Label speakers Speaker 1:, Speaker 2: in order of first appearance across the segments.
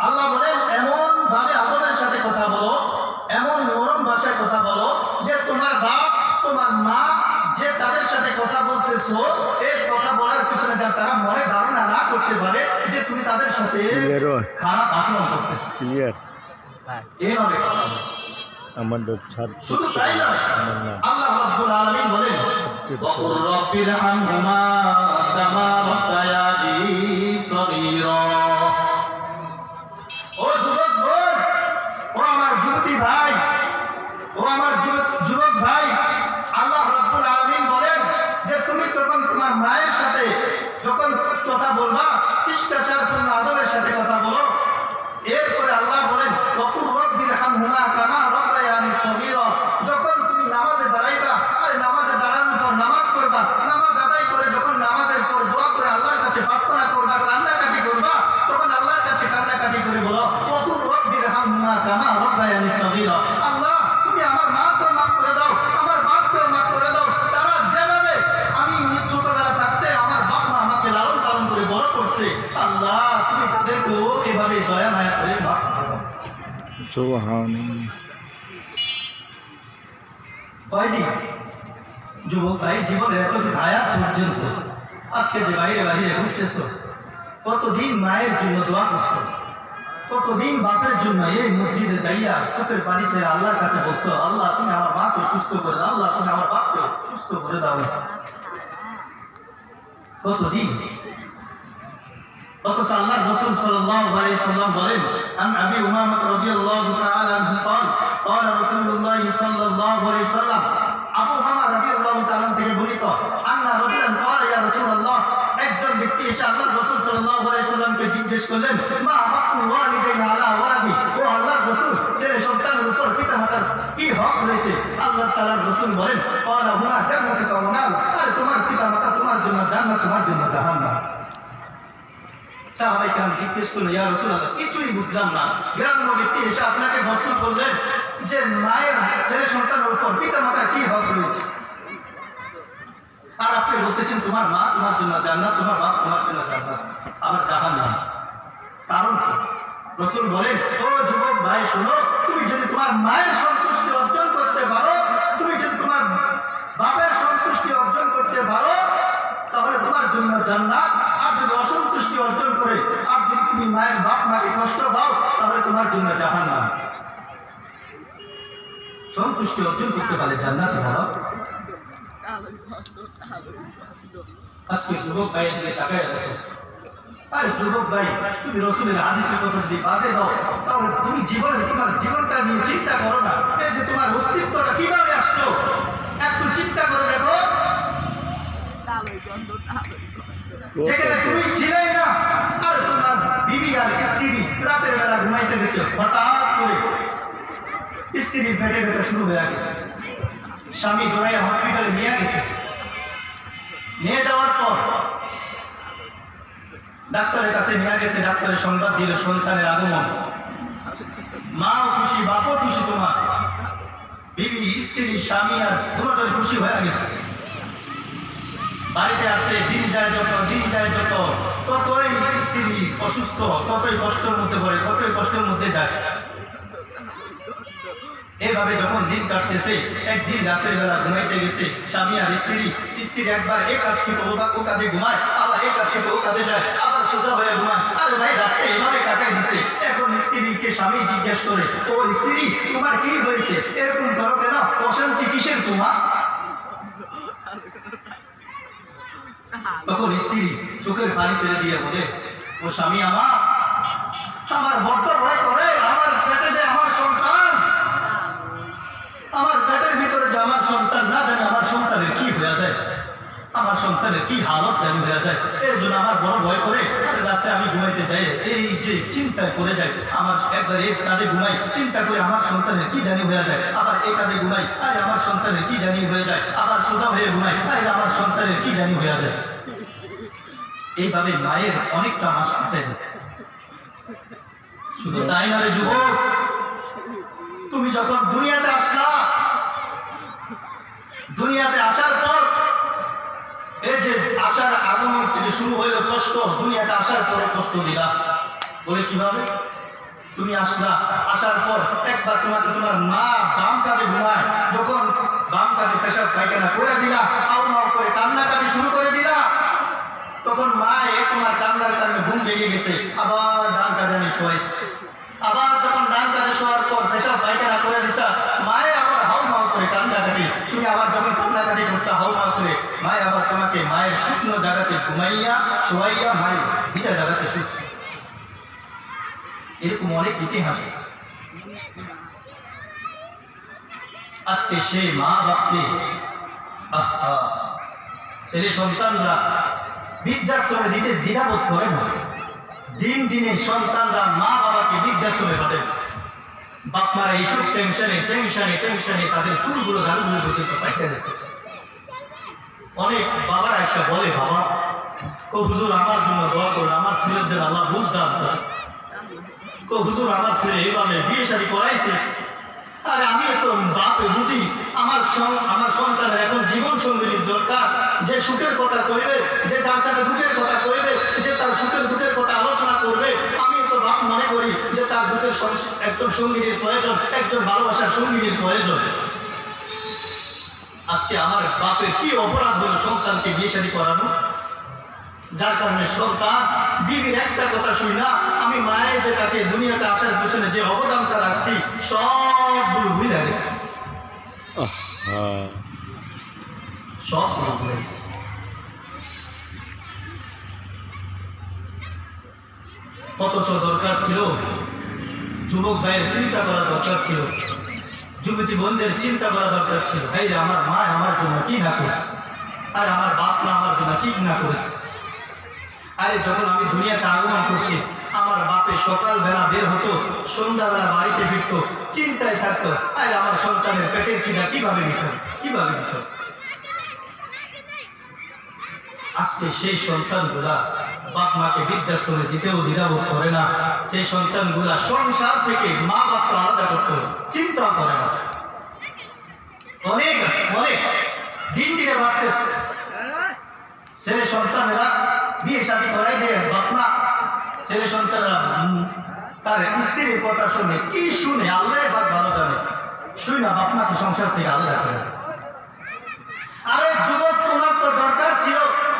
Speaker 1: আল্লাহ বলেন এমন ভাবে আদরের সাথে কথা বলো এমন নরম ভাষায় কথা বলো যে তোমার বাপ তোমার মা যে তাদের সাথে কথা বলতেছো এর কথা বলার পিছনে যা তারা মনে ধারণা না করতে পারে যে তুমি তাদের সাথে খারাপ আচরণ করতেছো। এইভাবে কথা বলো।
Speaker 2: আমার
Speaker 1: ও যুবক ও আমার যুবতী ভাই ও আমার যুবক ভাই আল্লাহ বলেন যে তুমি তখন তোমার মায়ের সাথে কথা বলবা শিষ্টাচারপূর্ণ আদরের সাথে কথা বলো। এরপরে আল্লাহ বলেন অকুর রব্বির হামহুমা কামা যখন তুমি নামাজে দাঁড়াইবা, আরে নামাজে দাঁড়ানোর পর নামাজ পড়বা, নামাজ আদায় করে যখন নামাজের পর দোয়া করে আল্লাহর কাছে প্রার্থনা করবা, কান্নাকাটি করবা, তখন আল্লাহর কাছে কান্নাকাটি করে বলো ওকুর রব্বির হামহুমা কামা রব্বায়ানি সগীরা, আল্লাহ, তুমি আমার মাকেও মাফ করে দাও, আমার বাপকেও মাফ করে দাও, তারা যেভাবে আমি ছোটবেলা থাকতে আমার বাপ মা আমাকে লালন পালন করে বড় করছে, আল্লাহ, তুমি তাদেরকেও এভাবে দয়া মায়া করে মাফ করে দাও।
Speaker 2: জোহানি
Speaker 1: কয়দিন যুবক ভাই জীবনের এতটুকু হায়াত পর্যন্ত আজকে যে বাইরে বাইরে ঘুরতেছ কতদিন মায়ের জন্য দোয়া করছো কতদিন বাপের জন্য এই মসজিদে যাইয়া চোখের পানি ছেড়ে আল্লাহর কাছে বলছো আল্লাহ তুমি আমার বাপকে সুস্থ করে দাও আল্লাহ তুমি আমার বাপকে সুস্থ করে দাও কতদিন অথচ আল্লাহ রসুল সাল্লাল্লাহু আলাইহি সাল্লাম বলেন আন আবি উমামা রাদিয়াল্লাহু তাআলা আনহু قال قال رسول الله صلى الله عليه وسلم আবু উমামা রাদিয়াল্লাহু তাআলা থেকে বর্ণিত আন্না রাজুলান قال يا رسول الله একজন ব্যক্তি এসে আল্লাহ রসুল সাল্লাল্লাহু আলাইহি সাল্লামকে জিজ্ঞেস করলেন মা হাক্কুল ওয়ালিদাইন আলা ওয়ালাদি ও আল্লাহর রাসূল ছেলে সন্তানের উপর পিতামাতার কি হক রয়েছে আল্লাহ তাআলার রাসূল বলেন قال হুনা জান্নাতুকা ওয়া নার আরে তোমার পিতামাতা তোমার জন্য জান্নাত তোমার জন্য জাহান্নাম সাহাবাই কেরাম জিজ্ঞেস করলেন ইয়া রাসূলুল্লাহ কিছুই বুঝলাম না গ্রাম্য ব্যক্তি এসে আপনাকে প্রশ্ন করলেন যে মায়ের, ছেলে সন্তানের উপর পিতা মাতার কি হক রয়েছে? আর আপনি বলতেছেন, তোমার মা তোমার জন্য জান্নাত, তোমার বাপ তোমার জন্য জান্নাত। আবার জাহান্নাম কারণ কি? রসুল বলেন, ও যুবক ভাই, শোনো, তুমি যদি তোমার মায়ের সন্তুষ্টি অর্জন করতে পারো, তুমি যদি তোমার বাপের সন্তুষ্টি অর্জন করতে পারো, তাহলে তোমার জন্য জান্নাত। আর যদি অসন্তুষ্টি অর্জন করে, আর যদি তুমি মায়ের বাপ মাকে কষ্ট দাও, তাহলে তোমার জন্য জাহান্নাম। সন্তুষ্টি অর্জন করতে পারলে জান্নাত বলো আজকে যুবক ভাইয়ের দিকে তাকায় দেখো। আরে যুবক ভাই, তুমি রসুলের আদেশের কথা যদি বাদে দাও, তাহলে তুমি জীবনে তোমার জীবনটা নিয়ে চিন্তা করো না। এই যে তোমার অস্তিত্বটা কীভাবে আসলো, একটু চিন্তা করে দেখো। যেখানে তুমি ছিলে না, আর তোমার বিবি আর স্ত্রী রাতের বেলা ঘুমাইতে গেছে, হঠাৎ করে স্ত্রীর পেটে ব্যথা শুরু হয়ে গেছে। স্বামী দৌড়াইয়া হসপিটালে নিয়ে গেছে। নিয়ে যাওয়ার পর ডাক্তারের কাছে নিয়ে গেছে, ডাক্তারের সংবাদ দিল, সন্তানের আগমন। মাও খুশি, বাপও খুশি তোমার। বিবি, স্ত্রী, স্বামী আর দুটোই খুশি হয়ে গেছে। বাড়িতে আসছে দিন যায় যত, দিন যায় যত, ততই স্ত্রী অসুস্থ, ততই কষ্টের মধ্যে পড়ে, ততই কষ্টের মধ্যে যায়। এভাবে যখন দিন কাটতেছে, একদিন রাতের বেলা ঘুমাইতে গেছে, স্বামী আর স্ত্রী স্ত্রী একবার এক কাজ থেকে ও ও কাঁধে ঘুমায়, আবার এক কাজ থেকে ও কাঁধে যায়, আবার সোজা হয়ে ঘুমায়। আরে ভাই, রাতটা এভাবে কাটাই দিছে। এখন স্ত্রীকে স্বামী জিজ্ঞেস করে, ও স্ত্রী, তোমার কি হয়েছে? এরকম করো কেন? অশান্তি কিসের তোমার? তখন স্ত্রী চোখের পানি ছেড়ে দিয়ে বলে, ও স্বামী আমার আমার বড্ড ভয় করে আমার পেটে যে আমার সন্তান আমার পেটের ভিতরে যে আমার সন্তান না জানে আমার সন্তানের কি হয়ে যায় আমার সন্তানের কি হালত জানি হয়ে যায়? এই জন্য আমার বড় ভয় করে রাত্রে আমি ঘুমাইতে যাই। এই যে চিন্তা করে যায় আমার একবার এই কাঁধে ঘুমাই, চিন্তা করে আমার সন্তানের কি জানি হয়ে যায়। আবার এই কাঁধে ঘুমাই, আরে আমার সন্তানের কি জানি হয়ে যায়। আবার সোজা হয়ে ঘুমাই, আরে আমার সন্তানের কি জানি হয়ে যায়। এইভাবে মায়ের অনেকটা মাস কাটে। শুধু তাই নয় যুবক? তুমি যখন দুনিয়াতে আসলা, দুনিয়াতে আসার পর এই যে আসার আগমন থেকে শুরু হইল কষ্ট, দুনিয়াতে আসার পরে কষ্ট দিলা। বলে কীভাবে? তুমি আসলা, আসার পর একবার তোমাকে তোমার মা বাম কাঁধে ঘুমায়, যখন বাম কাঁধে পেশাব পায়খানা করে দিলা আউ নাও করে কান্নাকাটি শুরু করে দিলা। তখন মা এ তোমার কান্নার কারণে ঘুম ভেঙে গেছে, আবার ডান কাঁধে আমি শোয়াইছি। আবার যখন ডান কাঁধে শোয়ার পর পেশাব পায়খানা করে দিছা মায়ে আবার হাউ মাউ করে কান্নাকাটি তুমি আবার যখন কান্নাকাটি করছ মাউ করে মায়ে আবার তোমাকে মায়ের শুকনো জায়গাতে ঘুমাইয়া শোয়াইয়া মায়ের ভিজা জায়গাতে শুচ্ছে এরকম অনেক ইতিহাস আছে। আজকে সেই মা বাপকে ছেলে সন্তানরা বৃদ্ধাশ্রমে দিতে দ্বিধাবোধ করে না। দিন দিনে সন্তানরা মা বাবাকে বৃদ্ধাশ্রমে পাঠাচ্ছে বাপ মারা এইসব টেনশনে টেনশনে টেনশনে তাদের চুলগুলো গালগুলো পর্যন্ত পাঠিয়ে যাচ্ছে অনেক বাবারা এসে বলে, বাবা, ও হুজুর, আমার জন্য দোয়া করুন, আমার ছেলের জন্য আল্লাহ বুঝ দান করেন। তো হুজুর, আমার ছেলে এইভাবে বিয়ে শাড়ি করাইছে। আরে আমি তো বাপে বুঝি, আমার আমার সন্তানের এখন জীবন সঙ্গিনীর দরকার। যে সুখের কথা কইবে, যে যার সাথে দুঃখের কথা কইবে, যে তার সুখের দুঃখের কথা আলোচনা করবে আমি তো বাপ মনে করি যে তার দুঃখের সং- একজন সঙ্গিনীর প্রয়োজন একজন ভালোবাসার সঙ্গিনীর প্রয়োজন। আজকে আমার বাপের কি অপরাধ হলো সন্তানকে বিয়ে শাড়ি করানো? যার কারণে সন্তান বিবির একটা কথা শুই না আমি মায়ের যেটাকে দুনিয়াতে আসার পেছনে যে অবদানটা রাখছি সবগুলো ভুলে গেছি। সবগুলো ভুলে গেছি। অথচ দরকার ছিল? যুবক ভাইয়ের চিন্তা করা দরকার ছিল। যুবতী বোনদের চিন্তা করা দরকার ছিল। ভাই আমার মা আমার জন্য কি না করছে? আর আমার বাপ না আমার জন্য কি না করেছে? আরে, যখন আমি দুনিয়াতে আগমন করছি, আমার বাপে সকালবেলা বের হতো, সন্ধ্যাবেলা বাড়িতে ফিরতো, চিন্তায় থাকতো, আরে, আমার সন্তানের পেটের কিনা কীভাবে মিঠল কীভাবে মিঠল আজকে সেই সন্তানগুলা বাপ মাকে বৃদ্ধাশ্রমে দিতেও দ্বিধাবোধ করে না। সেই সন্তানগুলা সংসার থেকে মা বাপকে আলাদা করতে চিন্তা করে না। অনেক আছে, অনেক। দিন দিনে বাড়তেছে। ছেলে সন্তানেরা বিয়ে শাদী করাই দেয়, বাপমা। ছেলে সন্তানেরা তার স্ত্রীর কথা শুনে কি শুনে? আল্লাহ বাদ ভালো জানে। শুই না, বাপমাকে সংসার থেকে আলাদা করে। আরে যুবক, তোমার তো দরকার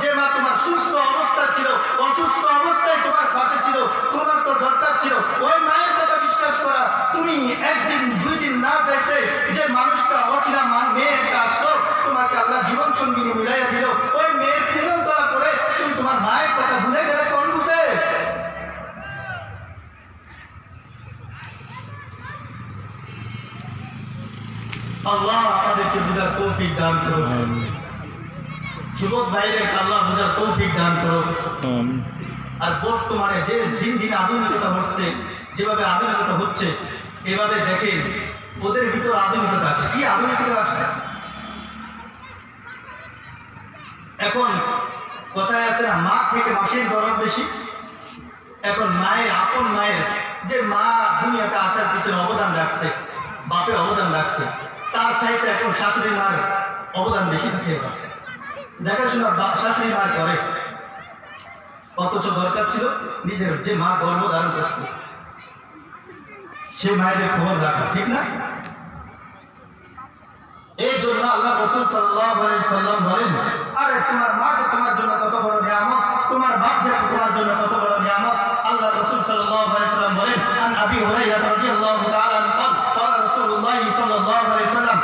Speaker 1: যে মা তোমার সুস্থ অবস্থা ছিল, অসুস্থ অবস্থায় তোমার পাশে ছিল, তোমার তো দরকার ছিল। ওই মায়ের কথা বিশ্বাস করা। তুমি একদিন দুই দিন না চাইতে যে মানুষটা অচিনা মান মেয়ে একটা আসলো, তোমাকে আল্লাহ জীবন সঙ্গিনী মিলাইয়া দিল। ওই মেয়ের পূরণ করা পরে তুমি তোমার মায়ের কথা ভুলে গেলে কোন বুঝে? আল্লাহ আমাদেরকে বুঝার তৌফিক দান করুন।
Speaker 2: আমিন।
Speaker 1: যুবক ভাইদের আল্লাহ বুঝার তৌফিক দান করো আর বর্তমানে যে দিন দিন আধুনিকতা হচ্ছে যেভাবে আধুনিকতা হচ্ছে এভাবে দেখেন ওদের ভিতর আধুনিকতা আছে। কি আধুনিকতা আসছে এখন কথায় আছে না? মা থেকে মাসির গরম বেশি। এখন মায়ের আপন মায়ের যে মা দুনিয়াতে আসার পিছনে অবদান রাখছে বাপে অবদান রাখছে তার চাইতে এখন শাশুড়ি মার অবদান বেশি থাকে এবার। দেখাশোনা বা- শাশুড়ি মার করে অথচ দরকার ছিল নিজের যে মা গর্ভ ধারণ করছিল সেই মায়েদের খবর রাখা ঠিক না এই জন্য আল্লাহ রসুল সাল্লাম বলেন আরে তোমার মা যে তোমার জন্য কত বড় নিয়ামত তোমার বাপ যে তোমার জন্য কত বড় নিয়ামত আল্লাহ রসুল সাল্লাম বলেন আন আবি হুরাইরা রাদিয়াল্লাহু তাআলা আনহু قال قال رسول الله صلى الله عليه وسلم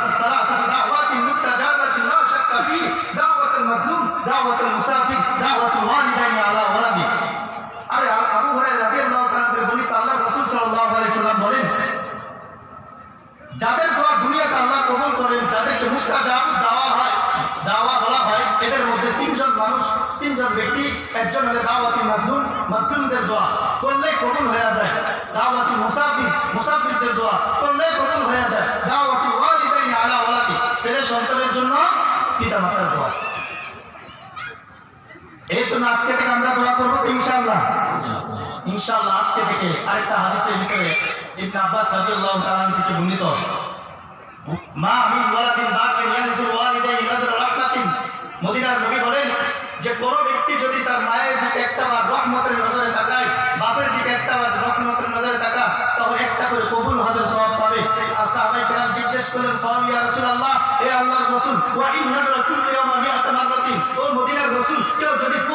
Speaker 1: দাওয়াতুল মুসাফির দাওয়াতুল ওয়ালিদাইনি আলা ওয়ালাদি। আরে আবু হুরায়রা রাদিয়াল্লাহু তাআলা বলি তো আল্লাহর রাসূল সাল্লাল্লাহু আলাইহি সাল্লাম বলেন, যাদের দোয়া দুনিয়াতে আল্লাহ কবুল করেন, যাদেরকে মুস্তাজাব দাওয়া হয়, দাওয়া বলা হয়, এদের মধ্যে তিনজন মানুষ, তিনজন ব্যক্তি, একজন হলে দাওয়াতি মাজলুম মাজলুমদের দোয়া। করলে কবুল হয়ে যায়। দাওয়াতি মুসাফির, মুসাফিরদের দোয়া। করলে কবুল হয়ে যায়। দাওয়াতি ওয়ালিদাইনি আলা ওয়ালাদি। ছেলে সন্তানের জন্য পিতা মাতার দোয়া। এই জন্য আজকে থেকে আমরা দোয়া করব ইনশাল্লাহ ইনশাল্লাহ আজকে থেকে আরেকটা হাদিসের ভিতরে ইবনে আব্বাস রাদিয়াল্লাহু তাআলা থেকে বর্ণিত। মা ওয়ালাদিন রাহমাতিন। মদিনার নবী বলেন যে, কোনো ব্যক্তি যদি তার মায়ের দিকে একটা বার রহমতের নজরে তাকায়, বাপের দিকে একটা বার রহমতের নজরে তাকা তাহলে একটা করে কবুল হাজার সওয়াব পাবে। আর কেরাম জিজ্ঞেস করলেন, ফাল ইয়া রাসূলুল্লাহ, এ আল্লাহর রাসূল, ওয়া ইন নাজরা ও মদিনার রাসূল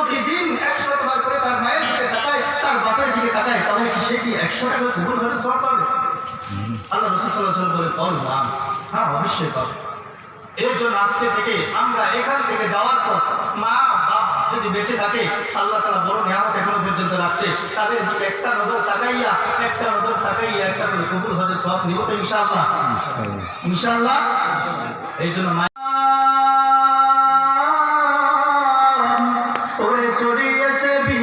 Speaker 1: প্রতিদিন একশো বার করে তার মায়ের দিকে তাকায় তার বাপের দিকে তাকায় তাহলে কি সে কি একশো টাকা কবুল হতে সব পাবে? আল্লাহ রসুল সাল্লাহ বলে বল না হ্যাঁ অবশ্যই পাবে। এর জন্য আজকে থেকে আমরা এখান থেকে যাওয়ার পর মা বাপ যদি বেঁচে থাকে আল্লাহ তালা বড় নিয়ামত এখনও পর্যন্ত রাখছে। তাদের দিকে একটা নজর তাকাইয়া একটা নজর তাকাইয়া একটা করে কবুল হতে সব নিব তো ইনশাআল্লাহ। ইনশাআল্লাহ। এই জন্য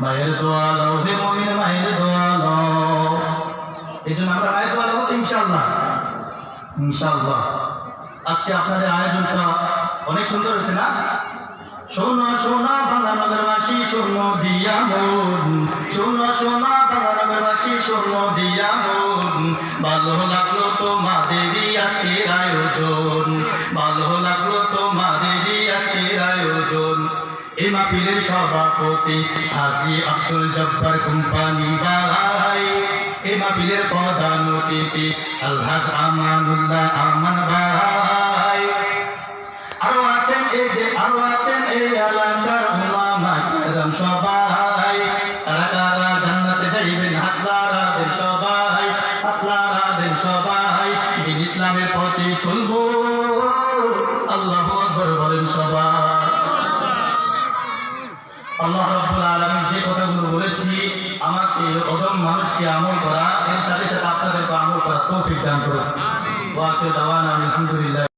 Speaker 1: মায়ের দোয়া লাও হে মমিন মায়ের দোয়া এই জন্য আমরা মায়ের দোয়া লাও তো ইনশাল্লাহ ইনশাল্লাহ আজকে আপনাদের আয়োজনটা অনেক সুন্দর হয়েছে না? শোনো শোনো, বাংলানগরবাসী, শোনো, দিয়া মন। শোনো শোনো, বাংলানগরবাসী, শোনো, দিয়া মন। ভালো লাগল তোমাদেরই আজকের আয়োজন। ভালো লাগল আয়োজন এ মাহফিলের সভাপতি হাজি আব্দুল জব্বার কোম্পানি ভাই এ মাহফিলের প্রধান অতিথি আলহাজ আমানুল্লাহ আমান ভাই আরও আছেন এই আরও আছেন এই এলাকার উলামা কেরাম সবাই। তারা তারা জান্নাতে যাইবেন হাতলারা দেন সবাই হাতলারা দেন সবাই। দিন ইসলামের পথে চলবো, আল্লাহ আকবর বলেন সবাই। আল্লাহ রাব্বুল আলামিন যে কথাগুলো বলেছি আমাকে অদম মানুষকে আমল করা এর সাথে সাথে আপনাদেরকে আমল করা তৌফিক দান করুন। দাওয়ানা আলহামদুলিল্লাহ।